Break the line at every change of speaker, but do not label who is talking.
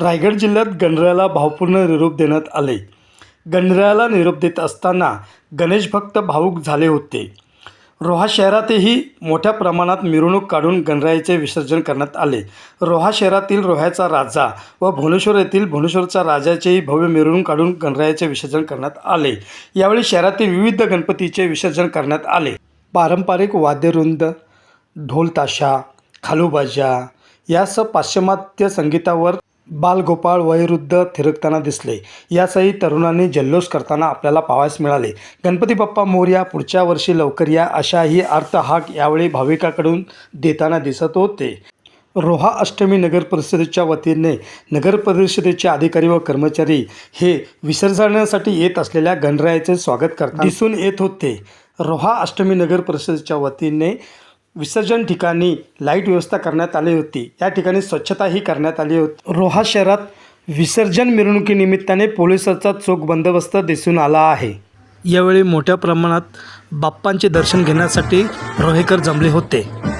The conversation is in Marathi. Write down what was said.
रायगड जिल्ह्यात गणरायाला भावपूर्ण निरोप देण्यात आले. गणरायाला निरोप देत असताना गणेश भक्त भावूक झाले होते. रोहा शहरातही मोठ्या प्रमाणात मिरवणूक काढून गणरायाचे विसर्जन करण्यात आले. रोहा शहरातील रोह्याचा राजा व भुवनेश्वर येथील भुवनेश्वरचा राजाचेही भव्य मिरवणूक काढून गणरायाचे विसर्जन करण्यात आले. यावेळी शहरातील विविध गणपतीचे विसर्जन करण्यात आले. पारंपरिक वाद्यवृंद ढोलताशा खालूबाजा यासह पाश्चिमात्य संगीतावर बालगोपाळ वयोवृद्ध थिरकताना दिसले. यासही तरुणांनी जल्लोष करताना आपल्याला पाहायस मिळाले. गणपती बाप्पा मोर्या पुढच्या वर्षी लवकर या अशाही अर्थहाक यावेळी भाविकाकडून देताना दिसत होते. रोहा अष्टमी नगर परिषदेच्या वतीने नगर परिषदेचे अधिकारी व कर्मचारी हे विसर्जनासाठी येत असलेल्या गणरायाचे स्वागत करतात दिसून येत होते. रोहा अष्टमी नगर परिषदेच्या वतीने विसर्जन ठिकाणी लाइट व्यवस्था करण्यात आली होती. या ठिकाणी स्वच्छताही करण्यात आली होती. रोहा शहरात विसर्जन मिरवणुकीनिमित्ताने पोलिसांचा चोख बंदोबस्त दिसून आला आहे. यावेळी मोठ्या प्रमाणात बाप्पांचे दर्शन घेण्यासाठी रोहेकर जमले होते.